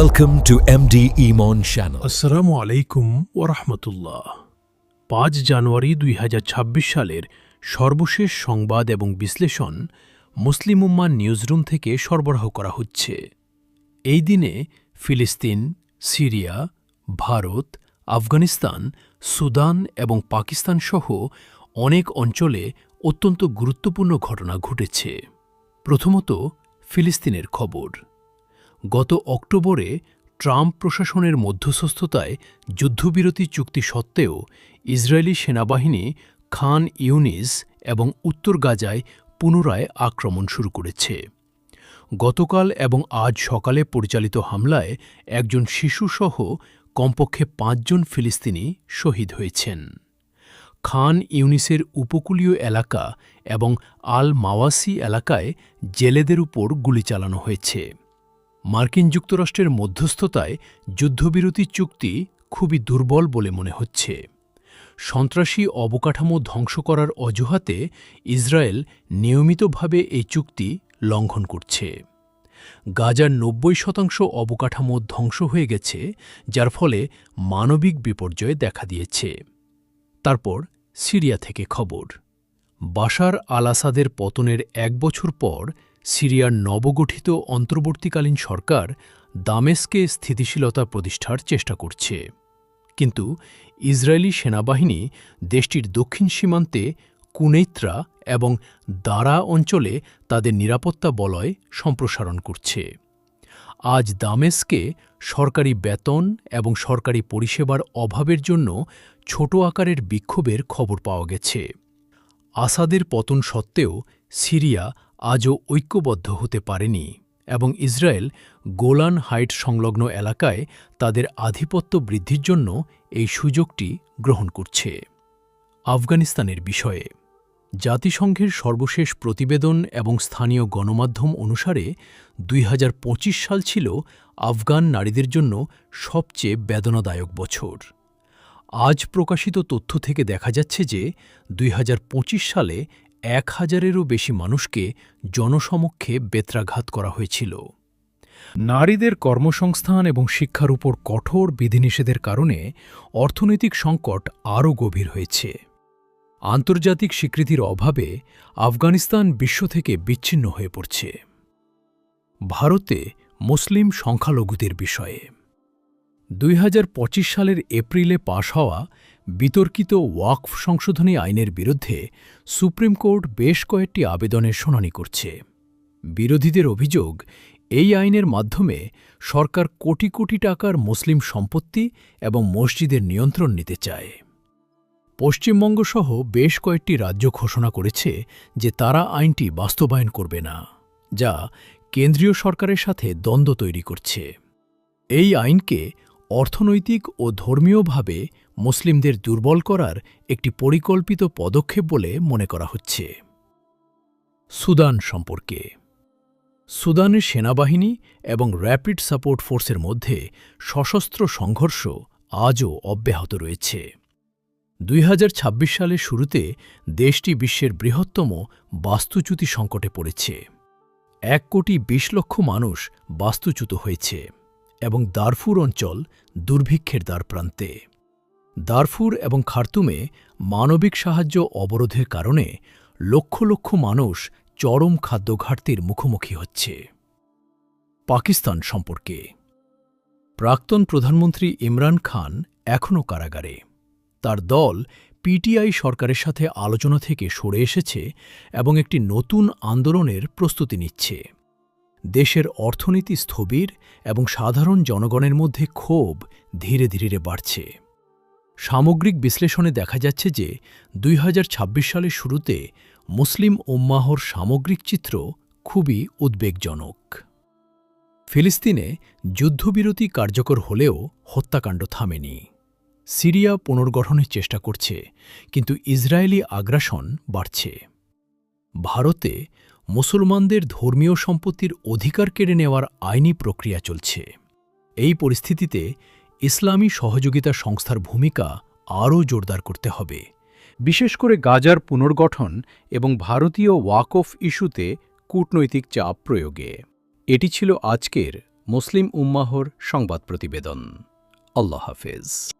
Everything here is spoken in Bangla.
Welcome to MD Iman channel. আসসালামু আলাইকুম ওরহমতুল্লাহ পাঁচ জানুয়ারি দুই হাজার ছাব্বিশ সালের সর্বশেষ সংবাদ এবং বিশ্লেষণ মুসলিম উম্মান নিউজরুম থেকে সরবরাহ করা হচ্ছে। এই দিনে ফিলিস্তিন, সিরিয়া, ভারত, আফগানিস্তান, সুদান এবং পাকিস্তান সহ অনেক অঞ্চলে অত্যন্ত গুরুত্বপূর্ণ ঘটনা ঘটেছে। প্রথমত ফিলিস্তিনের খবর। গত অক্টোবরে ট্রাম্প প্রশাসনের মধ্যস্থতায় যুদ্ধবিরতি চুক্তি সত্ত্বেও ইসরায়েলি সেনাবাহিনী খান ইউনিস এবং উত্তর গাজায় পুনরায় আক্রমণ শুরু করেছে। গতকাল এবং আজ সকালে পরিচালিত হামলায় একজন শিশুসহ কমপক্ষে পাঁচজন ফিলিস্তিনি শহীদ হয়েছেন। খান ইউনিসের উপকূলীয় এলাকা এবং আল মাওয়াসি এলাকায় জেলেদের উপর গুলি চালানো হয়েছে। মার্কিন যুক্তরাষ্ট্রের মধ্যস্থতায় যুদ্ধবিরতি চুক্তি খুবই দুর্বল বলে মনে হচ্ছে। সন্ত্রাসী অবকাঠামো ধ্বংস করার অজুহাতে ইসরায়েল নিয়মিতভাবে এই চুক্তি লঙ্ঘন করছে। গাজার নব্বই শতাংশ অবকাঠামো ধ্বংস হয়ে গেছে, যার ফলে মানবিক বিপর্যয় দেখা দিয়েছে। তারপর সিরিয়া থেকে খবর। বাশার আল আসাদের পতনের এক বছর পর সিরিয়ার নবগঠিত অন্তর্বর্তীকালীন সরকার দামেস্কে স্থিতিশীলতা প্রতিষ্ঠার চেষ্টা করছে। কিন্তু ইসরায়েলি সেনাবাহিনী দেশটির দক্ষিণ সীমান্তে কুনেত্রা এবং দারা অঞ্চলে তাদের নিরাপত্তা বলয় সম্প্রসারণ করছে। আজ দামেস্কে সরকারি বেতন এবং সরকারি পরিষেবার অভাবের জন্য ছোট আকারের বিক্ষোভের খবর পাওয়া গেছে। আসাদের পতন সত্ত্বেও সিরিয়া আজও ঐক্যবদ্ধ হতে পারেনি এবং ইসরায়েল গোলান হাইট সংলগ্ন এলাকায় তাদের আধিপত্য বৃদ্ধির জন্য এই সুযোগটি গ্রহণ করছে। আফগানিস্তানের বিষয়ে, জাতিসংঘের সর্বশেষ প্রতিবেদন এবং স্থানীয় গণমাধ্যম অনুসারে দুই হাজার পঁচিশ সাল ছিল আফগান নারীদের জন্য সবচেয়ে বেদনাদায়ক বছর। আজ প্রকাশিত তথ্য থেকে দেখা যাচ্ছে যে দুই হাজার পঁচিশ সালে এক হাজারেরও বেশি মানুষকে জনসমক্ষে বেত্রাঘাত করা হয়েছিল। নারীদের কর্মসংস্থান এবং শিক্ষার উপর কঠোর বিধিনিষেধের কারণে অর্থনৈতিক সংকট আরও গভীর হয়েছে। আন্তর্জাতিক স্বীকৃতির অভাবে আফগানিস্তান বিশ্ব থেকে বিচ্ছিন্ন হয়ে পড়ছে। ভারতে মুসলিম সংখ্যালঘুদের বিষয়ে দুই হাজার পঁচিশ সালের এপ্রিলে পাশ হওয়া বিতর্কিত ওয়াকফ সংশোধনী আইনের বিরুদ্ধে সুপ্রিম কোর্ট বেশ কয়েকটি আবেদনের শুনানি করছে। বিরোধীদের অভিযোগ, এই আইনের মাধ্যমে সরকার কোটি কোটি টাকার মুসলিম সম্পত্তি এবং মসজিদের নিয়ন্ত্রণ নিতে চায়। পশ্চিমবঙ্গসহ বেশ কয়েকটি রাজ্য ঘোষণা করেছে যে তারা আইনটি বাস্তবায়ন করবে না, যা কেন্দ্রীয় সরকারের সাথে দ্বন্দ্ব তৈরি করছে। এই আইনকে অর্থনৈতিক ও ধর্মীয়ভাবে মুসলিমদের দুর্বল করার একটি পরিকল্পিত পদক্ষেপ বলে মনে করা হচ্ছে। সুদান সম্পর্কে। সুদানের সেনাবাহিনী এবং র্যাপিড সাপোর্ট ফোর্সের মধ্যে সশস্ত্র সংঘর্ষ আজও অব্যাহত রয়েছে। দুই হাজার ছাব্বিশ সালের শুরুতে দেশটি বিশ্বের বৃহত্তম বাস্তুচ্যুতি সংকটে পড়েছে। এক কোটি বিশ লক্ষ মানুষ বাস্তুচ্যুত হয়েছে। এবং দারফুর অঞ্চল দুর্ভিক্ষের দ্বারপ্রান্তে দারফুর এবং খার্তুমে মানবিক সাহায্য অবরোধের কারণে লক্ষ লক্ষ মানুষ চরম খাদ্য ঘাটতির মুখোমুখি হচ্ছে। পাকিস্তান সম্পর্কে। প্রাক্তন প্রধানমন্ত্রী ইমরান খান এখনও কারাগারে। তার দল পিটিআই সরকারের সাথে আলোচনা থেকে সরে এসেছে এবং একটি নতুন আন্দোলনের প্রস্তুতি নিচ্ছে। দেশের অর্থনীতি স্থবির এবং সাধারণ জনগণের মধ্যে ক্ষোভ ধীরে ধীরে বাড়ছে। সামগ্রিক বিশ্লেষণে দেখা যাচ্ছে যে দুই হাজার ছাব্বিশ সালের শুরুতে মুসলিম উম্মাহর সামগ্রিক চিত্র খুবই উদ্বেগজনক। ফিলিস্তিনে যুদ্ধবিরতি কার্যকর হলেও হত্যাকাণ্ড থামেনি। সিরিয়া পুনর্গঠনের চেষ্টা করছে, কিন্তু ইসরায়েলি আগ্রাসন বাড়ছে। ভারতে মুসলমানদের ধর্মীয় সম্পত্তির অধিকার কেড়ে নেওয়ার আইনি প্রক্রিয়া চলছে। এই পরিস্থিতিতে ইসলামী সহযোগিতা সংস্থার ভূমিকা আরও জোরদার করতে হবে। বিশেষ করে গাজার পুনর্গঠন এবং ভারতীয় ওয়াকফ ইস্যুতে কূটনৈতিক চাপ প্রয়োগে। এটি ছিল আজকের মুসলিম উম্মাহর সংবাদ প্রতিবেদন। আল্লাহ হাফেজ।